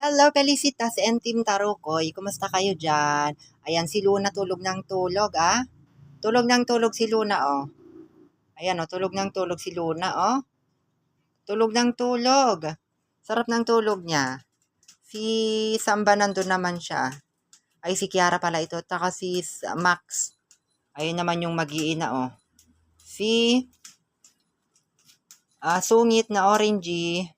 Hello, Felicitas and Team Tarukoy. Kumusta kayo dyan? Ayan, si Luna tulog ng tulog, ah. Tulog ng tulog si Luna, oh. Ayan, oh, tulog ng tulog si Luna, oh. Tulog ng tulog. Sarap ng tulog niya. Si Samba nandun naman siya. Ay, si Kiara pala ito. Taka si S- Max. Ayun naman yung mag-iina, oh. Si ah, sungit na orangey.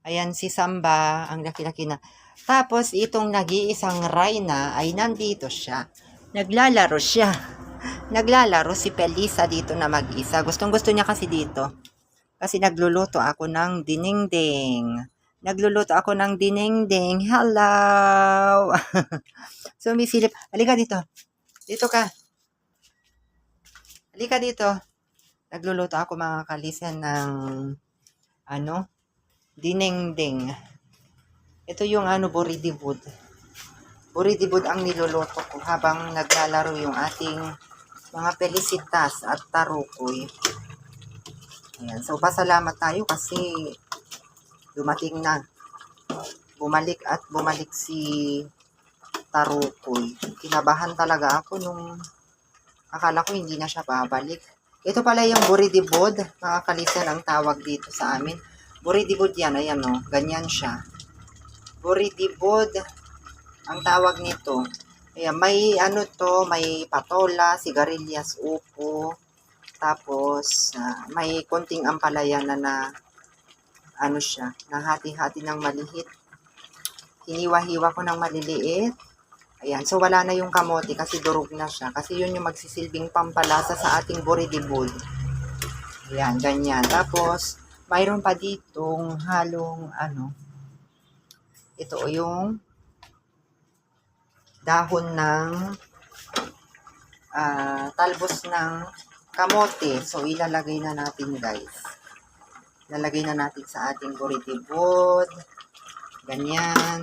Ayan si Samba, ang laki-laki na. Tapos itong nag-iisang Rhina ay nandito siya. Naglalaro siya. Naglalaro si Pelisa dito na mag-isa. Gustong gusto niya kasi dito. Kasi nagluluto ako ng dinengdeng. Nagluluto ako ng dinengdeng. Hello! Sumisilip. Halika dito. Dito ka. Halika dito. Nagluluto ako mga kalisan ng ano, dinengdeng. Ito yung ano, boridibud. Boridibud ang niluluto ko habang naglalaro yung ating mga pelisitas at tarukoy. Ayan. So, pasalamat tayo kasi dumating na. Bumalik at bumalik si tarukoy. Kinabahan talaga ako nung akala ko hindi na siya babalik. Ito pala yung boridibud. Mga kalisan ang tawag dito sa amin. Buridibod yan, ayan o, ganyan siya. Buridibod, ang tawag nito. Ayan, may ano to, may patola, sigarilyas, upo, tapos ah, may konting ampalaya na na ano siya, nahati-hati ng malihit. Hiniwa-hiwa ko ng maliliit. Ayan, so wala na yung kamote kasi durog na siya. Kasi yun yung magsisilbing pampalasa sa ating buridibod. Ayan, ganyan. Tapos, mayroon pa ditong halong ano, ito yung dahon ng ah, talbos ng kamote. So, ilalagay na natin guys. Ilalagay na natin sa ating buritibod. Ganyan.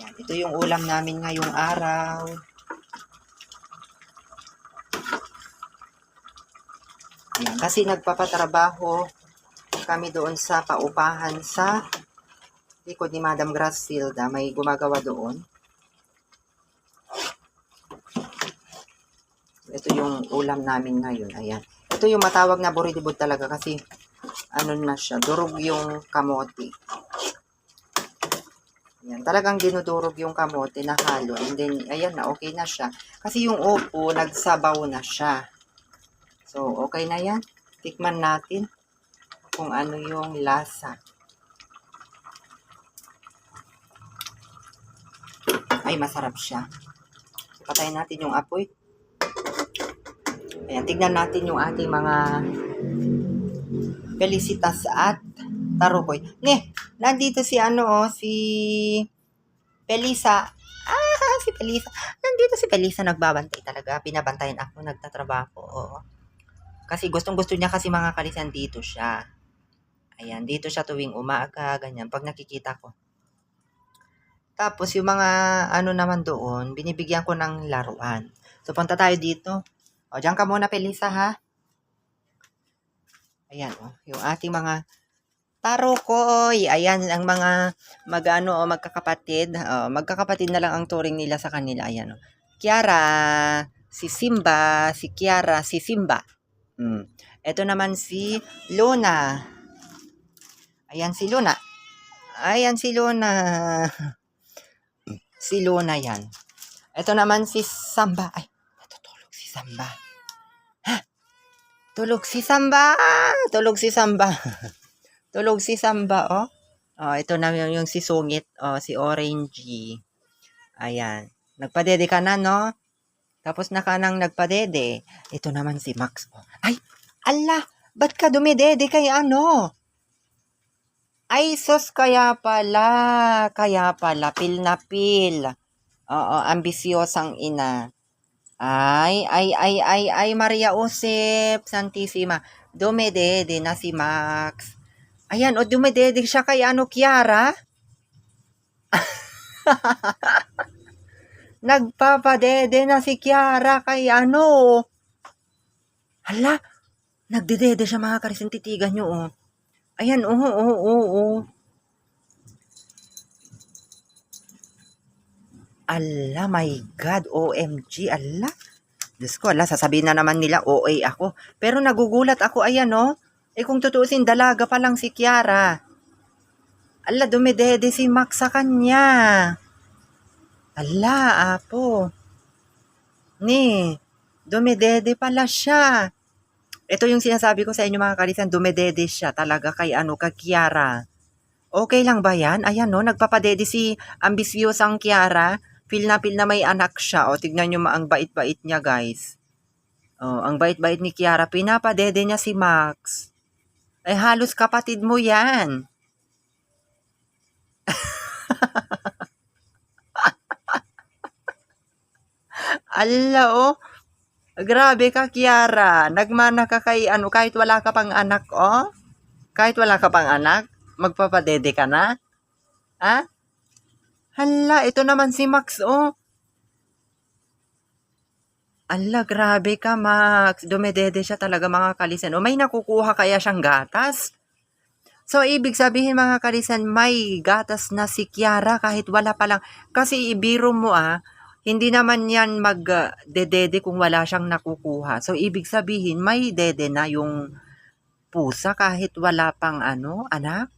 Yan. Ito yung ulam namin ngayong araw. Kasi nagpapatrabaho kami doon sa paupahan sa likod ni Madam Grassilda. May gumagawa doon. Ito yung ulam namin ngayon. Ayan. Ito yung matawag na buridibod talaga kasi ano na siya, durog yung kamote. Ayan. Talagang dinudurog yung kamote na halo. And then, ayan na, okay na siya. Kasi yung upo, nagsabaw na siya. So, okay na yan. Tikman natin kung ano yung lasa. Ay, masarap siya. Patayin natin yung apoy. Ayan, tignan natin yung ating mga Felicitas at Tarukoy. Ne, nandito si ano, oh, si Pelisa. Ah, si Pelisa. Nandito si Pelisa nagbabantay talaga. Binabantayan ako, nagtatrabaho. Oo. Kasi gustong gusto niya kasi mga kalisan dito siya. Ayan, dito siya tuwing umaga, ganyan, pag nakikita ko. Tapos yung mga ano naman doon, binibigyan ko ng laruan. So punta tayo dito. O, diyan ka muna, Pelisa, ha? Ayan, o, yung ating mga tarokoy. Ayan, ang mga mag-ano, o, magkakapatid. O, magkakapatid na lang ang turing nila sa kanila. Ayan, o. Kiara, si Simba, si Kiara, si Simba. Mm. Ito naman si Luna. Ayan si Luna. Ayan si Luna. si Luna yan. Ito naman si Samba. Ay, natutulog si Samba. Ha? Tulog si Samba. Tulog si Samba. Tulog si Samba, oh. Oh, ito na yung, yung si Sungit, oh, si Orangey. Ayan. Nagpadede ka na, no? Tapos na ka nang nagpadede. Ito naman si Max. Oh. Ay, ala, ba't ka dumidede kay ano? Ay, sos, kaya pala. Kaya pala, pil na pil. Oo, ambisyosang ina. Ay, ay, ay, ay, ay, Maria Josep, Santissima. Dumedede na si Max. Ayan, o dumedede siya kay ano, Kiara? Nagpapadede na si Kiara kay ano. Hala, nagdedede siya mga karising titigan nyo oh. Ayan, oo, oo, oo, Ala, my God, OMG, ala. Diyos ko, ala, sasabihin na naman nila OA ako. Pero nagugulat ako, ayan oh. Eh kung tutuusin, dalaga pa lang si Kiara. Ala, dumedede si Max sa kanya. Ala, apo. Ni, dumedede pala siya. Ito yung sinasabi ko sa inyo mga kalisan, dumedede siya talaga kay ano, kay Kiara. Okay lang ba yan? Ayan no, nagpapadede si ambisyosang Kiara. Feel na feel na may anak siya. O, tignan nyo ang bait-bait niya, guys. O, ang bait-bait ni Kiara. Pinapadede niya si Max. Ay, halos kapatid mo yan. Ala, oh. Grabe ka, Kiara. Nagmana ka kay ano, kahit wala ka pang anak, oh. Kahit wala ka pang anak, magpapadede ka na? Ha? Hala, ito naman si Max, oh. Ala, grabe ka, Max. Dumedede siya talaga, mga kalisan. O, may nakukuha kaya siyang gatas? So, ibig sabihin, mga kalisan, may gatas na si Kiara kahit wala pa lang. Kasi ibiro mo, ah, hindi naman yan mag-dedede kung wala siyang nakukuha. So, ibig sabihin, may dede na yung pusa kahit wala pang ano, anak?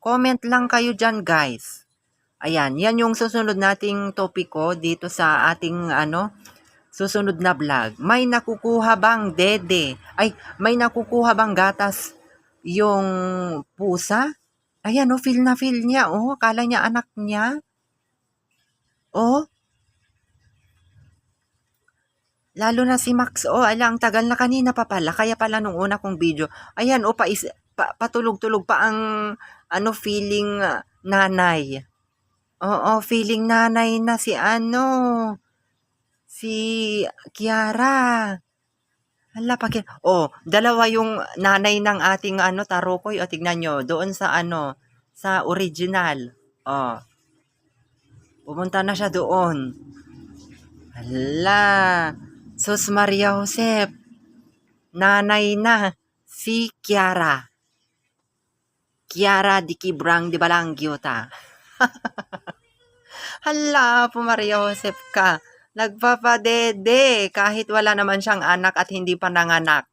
Comment lang kayo dyan, guys. Ayan, yan yung susunod nating topiko dito sa ating ano, susunod na vlog. May nakukuha bang dede? Ay, may nakukuha bang gatas yung pusa? Ayan, oh, feel na feel niya, oh. Kala niya anak niya. Oh, Lalo na si Max, oh, ala, ang tagal na kanina pa pala. Kaya pala nung una kong video, ayan, oh, pais, pa, patulog-tulog pa ang, ano, feeling ah, nanay. Oo, feeling nanay na si ano, si Kiara. Hala, paki, oh, dalawa yung nanay ng ating, ano, tarokoy. O, tignan nyo, doon sa, ano, sa original. Oh, pumunta na siya doon. Hala, Sus Maria Josep, nanay na si Kiara. Kiara di Kibrang di Balanggyota. Hala po Maria Josep ka. Nagpapadede kahit wala naman siyang anak at hindi pa nanganak.